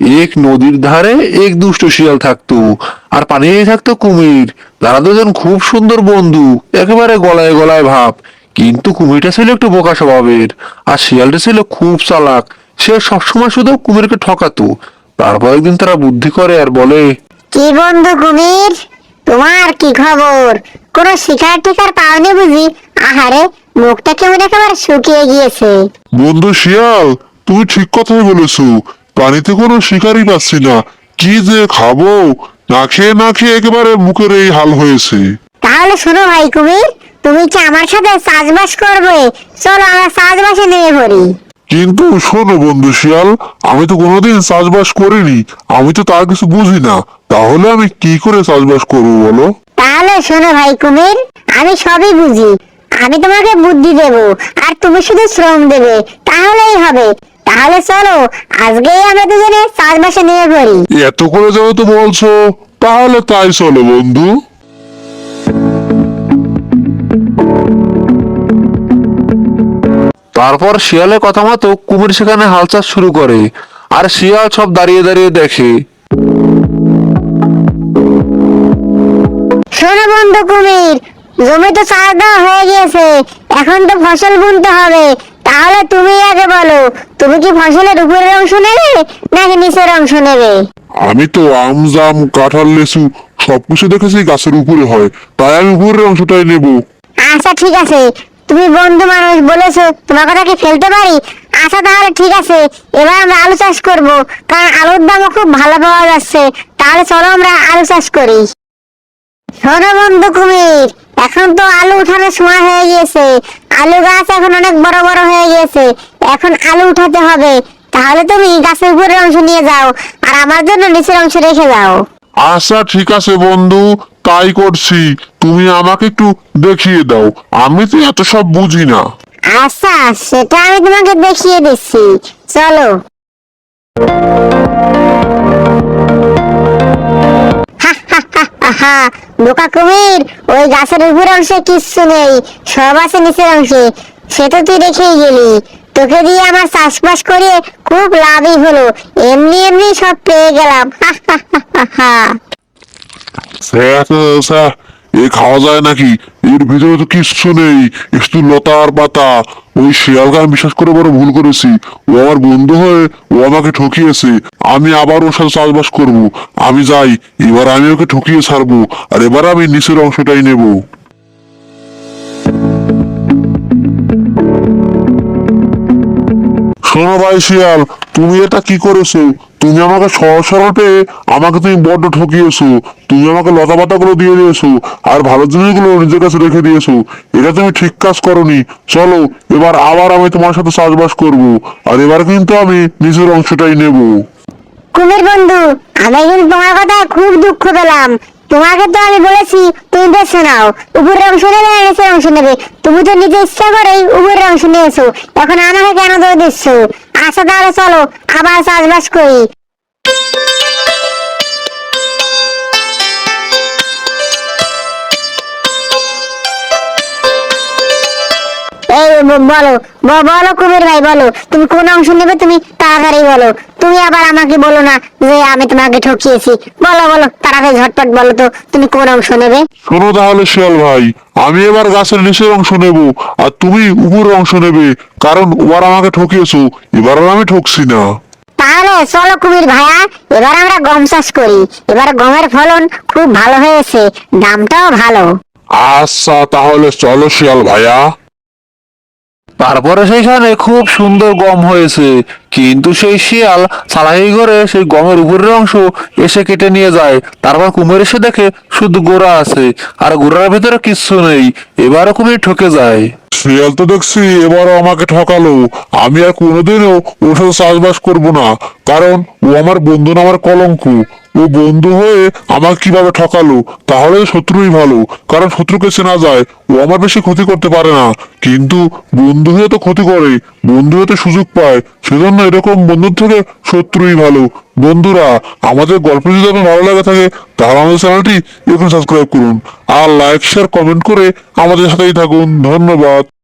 এক নদীর ধারে এক দুষ্ট শিয়াল থাকতো আর পানিতে থাকতো কুমির। তারা দুজন খুব সুন্দর বন্ধু একেবারে গলায় গলায় ভাব। কিন্তু কুমিরটা ছিল একটু বোকা স্বভাবের আর শিয়ালটা ছিল খুব চালাক। সে সবসময় শুধু কুমিরকে ঠকাতো। তারপর একদিন তারা বুদ্ধি করে আর বলে কি বন্ধু কুমির? তোমার কি খবর? কোনো শিকার টিকার পাওনি বুঝি? আহারে মুখটা কেমন একেবারে শুকিয়ে গিয়েছে। বন্ধু শিয়াল তুমি ঠিক কথাই বলেছ। পানিতে কোনো শিকারই পাচ্ছি না। কি যে খাব? না খেয়ে না খেয়ে একেবারে মুখের এই হাল হয়েছে। তাহলে শোনো ভাই কুমির তুমি কি আমার সাথে চাষবাস করবে? চলো আমরা চাষবাসে নেমে পড়ি। কিন্তু শোনো বন্ধু শিয়াল আমি তো কোনোদিন চাষবাস করিনি। আমি তো তার কিছু বুঝি না। তাহলে আমি কি করে চাষবাস করব বলো? তাহলে শোনো ভাই কুমির আমি সবই বুঝি। আমি তোমাকে বুদ্ধি দেব আর তুমি শুধু শ্রম দেবে। তাহলেই হবে। তাহলে চলো আজকেই আমরা দুজনে চাষবাসে নেমে পড়ি। এত করে যাও তো বলছো? তাহলে তাই চলো বন্ধু। তারপর শিয়ালের কথা মতো কুমির সেখানে হাল চাষ শুরু করে আর শিয়াল সব দাঁড়িয়ে দাঁড়িয়ে দেখে। শোনো বন্ধু কুমির জমি তো চাষ দেওয়া হয়ে গিয়েছে এখন তো ফসল বুনতে হবে তাহলে তুমি আগে বলো তুমি কি ফসলের উপরের অংশ নেবে নাকি নিচের অংশ নেবে? আমি তো আম জাম কাঁঠাল লেচু সবকিছু দেখেছি গাছের উপরে হয়। তাই আমি উপরের অংশটাই নেব। আচ্ছা ঠিক আছে। তুমি বন্ধু মানুষ বলেছ তোমার কথা কি ফেলতে পারি? আচ্ছা তাহলে ঠিক আছে। এবার আমরা আলু চাষ করব কারণ আলুর দামও খুব ভালো পাওয়া যাচ্ছে। তাহলে চলো আমরা আলু চাষ করি। শোনো বন্ধু কুমির এখন তো আলু উঠানোর সময় হয়ে গিয়েছে। আলু গাছ এখন অনেক বড় বড় হয়ে গিয়েছে। এখন আলু উঠাতে হবে। তাহলে তুমি গাছের উপরের অংশ নিয়ে যাও আর আমার জন্য নিচের অংশ রেখে যাও। আচ্ছা ঠিক আছে বন্ধু তাই করছি। তুমি আমাকে একটু দেখিয়ে দাও। আমি তো এত সব বুঝি না। আচ্ছা সেটা আমি তোমাকে দেখিয়ে দিচ্ছি। চলো। আহা, বোকা কুমির ওই গাছের উপর অংশে কিচ্ছু নেই সব আছে নিচের অংশে। সে তো তুই রেখেই গেলি। তোকে দিয়ে আমার চাষবাস করে খুব লাভই হলো। এমনি এমনি সব পেয়ে গেলাম। হা, হা, হা, হা, হা। এ খাওয়া যায় নাকি? এর ভিতরে তো কিচ্ছু নেই। একটু লতার পাতা। ওই শিয়ালকে আমি বিশ্বাস করে বড় ভুল করেছি। ও আমার বন্ধু হয়ে ও আমাকে ঠকিয়েছে। আমি আবার ওর সাথে চাষবাস করব। আমি যাই। এবার আমি ওকে ঠকিয়ে ছাড়বো। আর এবার আমি নিচের অংশটাই নেব। শোনো ভাই শিয়াল, তুমি এটা কি করেছ? তুমি আমাকে সহজ সরল পেয়ে আমাকে তুমি বড্ড ঠকিয়েছো। তুমি আমাকে লতা পাতা গুলো দিয়ে দিয়েছ আর ভালো জিনিসগুলো নিজের কাছে রেখে দিয়েছ। এটা তুমি ঠিক কাজ করনি। চলো, এবার আবার আমি তোমার সাথে চাষবাস করব। আর এবার কিন্তু আমি নিজের অংশটাই নেব। কুমির বন্ধু আমি কিন্তু তোমার কথা খুব দুঃখ পেলাম। তোমাকে তো আমি বলেছি, তুমি বেছে নাও। উপরের অংশ নেবে না নিচের অংশ নেবে। তুমি তো নিজে ইচ্ছা করেই উপরের অংশ নিয়েছো এখন আমাকে কেন দৌড় দিচ্ছ? আচ্ছা তাহলে চলো, আবার চাষবাস করি। বলো। বলো কুমির ভাই বলো। তুমি কোন অংশ নেবে তুমি তাড়াতাড়ি বলো। তুমি আবার আমাকে বলো না যে আমি তোমাকে ঠকিয়েছি। বলো বলো তাড়াতাড়ি ঝটপট বলো তো তুমি কোন অংশ নেবে? শোনো তাহলে শিয়াল ভাই আমি এবার গাছের নিচের অংশ নেব আর তুমি উপরের অংশ নেবে কারণ ওরা আমাকে ঠকিয়েছো এবার আর আমি ঠকছি না। তাহলে চলো কুমির ভাইয়া এবার আমরা গম চাষ করি। এবার গমের ফলন খুব ভালো হয়েছে দামটাও ভালো। আচ্ছা তাহলে চলো শিয়াল ভাইয়া। তারপরে সেখানে খুব সুন্দর গম হয়েছে। কিন্তু সেই শিয়াল চালাকি করে সেই গমের উপরের অংশ এসে কেটে নিয়ে যায়। তারপর কুমির এসে দেখে শুধু গোড়া আছে, আর গোড়ার ভেতরে কিচ্ছু নেই। এবারও কুমির ঠকে যায়। শিয়াল তো দেখছি এবারও আমাকে ঠকালো। আমি আর কোনোদিনও ওর সাথে চাষবাস করব না, কারণ ও আমার বন্ধু আমার কলঙ্ক। ও বন্ধু হয়ে আমাকে কীভাবে ঠকালো, তাহলে শত্রুই ভালো, কারণ শত্রুকে চেনা যায়, ও আমার বেশি ক্ষতি করতে পারে না। কিন্তু বন্ধু হয়ে তো ক্ষতি করে, বন্ধু হয়ে তো সুযোগ পায়, সেজন্য এরকম বন্ধুর থেকে শত্রুই ভালো। বন্ধুরা, আমাদের গল্প যদি আপনার ভালো লাগে থাকে, তাহলে আমাদের চ্যানেলটি এখন সাবস্ক্রাইব করুন। আর লাইক শেয়ার কমেন্ট করে আমাদের সাথেই থাকুন। ধন্যবাদ।